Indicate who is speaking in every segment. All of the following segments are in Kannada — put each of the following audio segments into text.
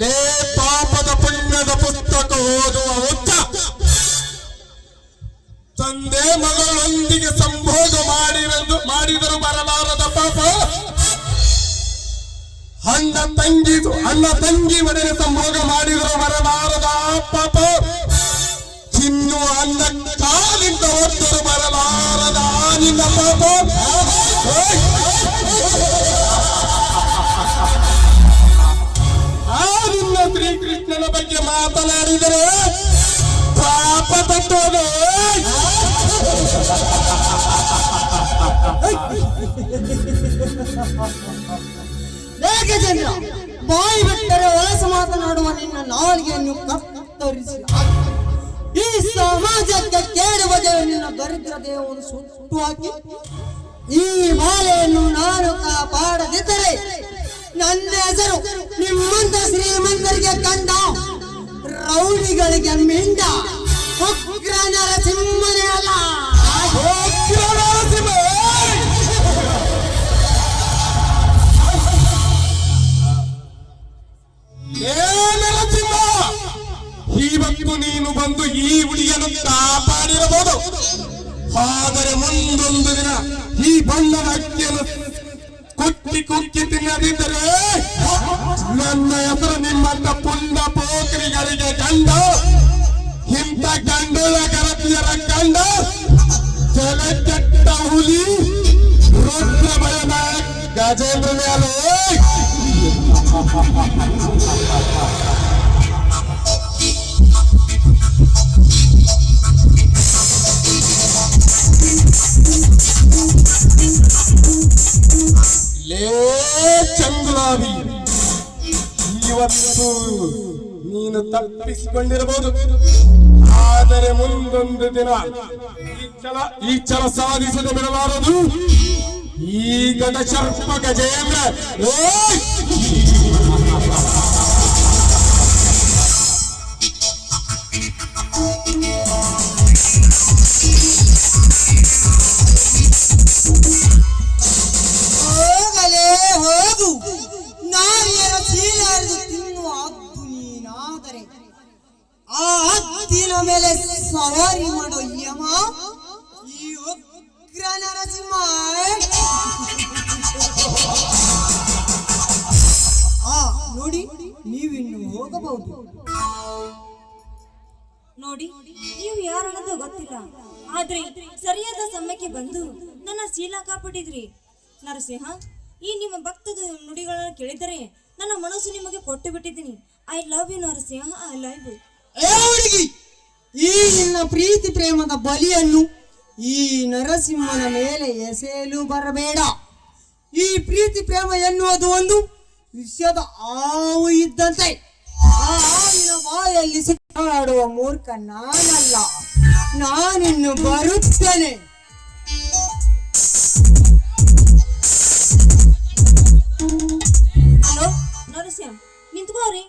Speaker 1: ಲೇ ಪಾಪದ ಪುಣ್ಯದ ಪುಸ್ತಕ ಓದುವ ಉತ್ತ ತಂದೆ ಮಗಳೊಂದಿಗೆ ಸಂಭೋಗ ಮಾಡಿರೆಂದು, ಮಾಡಿದರು ಬರಲಾರದ ಪಾಪ! ಅಣ್ಣ ತಂಗಿ ಅಣ್ಣ ತಂಗಿ ಒಡನೆ ಸಂಭೋಗ ಮಾಡಿದರು ಬರಲಾರದ ಪಾಪ! ಇನ್ನು ಅನ್ನ ನಿನ್ನ ಪಾಪ ಓಯ್! ಆ ನಿನ್ನ ಶ್ರೀಕೃಷ್ಣನ ಬಗ್ಗೆ ಮಾತನಾಡಿದರೆ ಪಾಪ ತಟ್ಟೋದು
Speaker 2: ಗಜೇಂದ್ರ ಬಾಯಿ ಬಿಟ್ಟರೆ ಹೊಲಸು ಮಾತನಾಡುವ ನಿನ್ನ ನಾಲಿಗೆಯನ್ನು ಕತ್ತರಿಸಿ. ಈ ಸಮಾಜಕ್ಕೆ ಕೇಳುವ ನಿನ್ನ ದರಿದ್ರ ದೇವನು ಸುಟ್ಟು ಹಾಕಿ, ಈ ಮಾಲೆಯನ್ನು ನಾನು ಕಾಪಾಡದಿದ್ದರೆ ನನ್ನ ಹೆಸರು ನಿಮ್ಮಂತ ಶ್ರೀಮಂತರಿಗೆ ಕಂಡ ರೌಡಿಗಳಿಗೆ ಮಿಂಡ ಉಗ್ರ
Speaker 1: ಇವತ್ತು ನೀನು ಬಂದು ಈ ಹುಡುಗಿಯನ್ನು ಕಾಪಾಡಿರಬಹುದು. ಆದರೆ ಮುಂದೊಂದು ದಿನ ಈ ಬಣ್ಣದ ಅಕ್ಕಿಯನ್ನು ಕುಟ್ಟಿ ಕುಕ್ಕಿ ತಿನ್ನದಿದ್ದರೆ ನನ್ನ ಹೆಸರು ನಿಮ್ಮಂತ ಪುಂಡ ಪೋಕರಿಗಳಿಗೆ ಕಂಡು ಇಂಥ ಗಂಡುಳ ಗರತಿಯರ ಕಂಡ ಕೆಟ್ಟ ಹುಲಿ ರುದ್ರ ಬಯನ ಗಜೇಂದ್ರ ಮೇಲೆ ಲೇ ಚಂದ್ರಾವಿ ಇವತ್ತು ನೀನು ತಪ್ಪಿಸಿಕೊಂಡಿರಬಹುದು ಆದರೆ ಮುಂದೊಂದು ದಿನ ಈ ಛಲ ಈ ಛಲ ಸಾಧಿಸದೆ ಬಿಡಬಾರದು ಈ ಗಡ ಸರ್ಪ ಗಜೇಂದ್ರ ಓಯ್!
Speaker 2: ಹೋಗಲೇ ಆ ಹದ್ದಿನ ಮೇಲೆ ಸವಾರಿ ಮಾಡೋ ಯಮ. ಈ ಉಗ್ರ ನರಸಿಂಹ ಆ, ನೋಡಿ, ನೀವಿನ್ನು ಹೋಗಬಹುದು.
Speaker 3: ನೋಡಿ, ನೀವು ಯಾರನ್ನೋದು ಗೊತ್ತಿಲ್ಲ. ಆದ್ರೆ ಸರಿಯಾದ ಸಮಯಕ್ಕೆ ಬಂದು ನನ್ನ ಶೀಲ ಕಾಪಾಡಿದ್ರಿ. ನರಸಿಂಹ, ಈ ನಿಮ್ಮ ಭಕ್ತದ ನುಡಿಗಳನ್ನು ಕೇಳಿದರೆ ನನ್ನ ಮನಸ್ಸು ನಿಮಗೆ ಕೊಟ್ಟು ಬಿಟ್ಟಿದ್ದೀನಿ. I love you Narasimha. I love you
Speaker 2: ಹುಡುಗಿ ಈ ನಿನ್ನ ಪ್ರೀತಿ ಪ್ರೇಮದ ಬಲಿಯನ್ನು ಈ ನರಸಿಂಹನ ಮೇಲೆ ಎಸೆಯಲು ಬರಬೇಡ. ಈ ಪ್ರೀತಿ ಪ್ರೇಮ ಎನ್ನುವುದು ಒಂದು ವಿಷಯದ ಆವು ಇದ್ದಂತೆ. ಆ ಹಾವಿನ ಬಾಯಲ್ಲಿ ಸಿಕ್ಕಾಡುವ ಮೂರ್ಖ ನಾನಲ್ಲ. ನಾನಿನ್ನು ಬರುತ್ತೇನೆ.
Speaker 3: ಹಲೋ, ನರಸಿಂಹ ನಿಂತ್ಕೋರಿ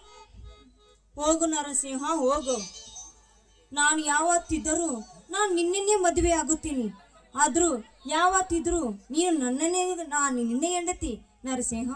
Speaker 3: ಹೋಗು ನರಸಿಂಹ, ಹೋಗು. ನಾನು ಯಾವತ್ತಿದ್ದರೂ ನಾನು ನಿನ್ನೆನ್ನೇ ಮದುವೆ ಆಗುತ್ತೀನಿ. ಆದರೂ ಯಾವತ್ತಿದ್ರೂ ನೀನು ನನ್ನನ್ನೇ, ನಾನು ನಿನ್ನೆ ಹೆಂಡತಿ, ನರಸಿಂಹ.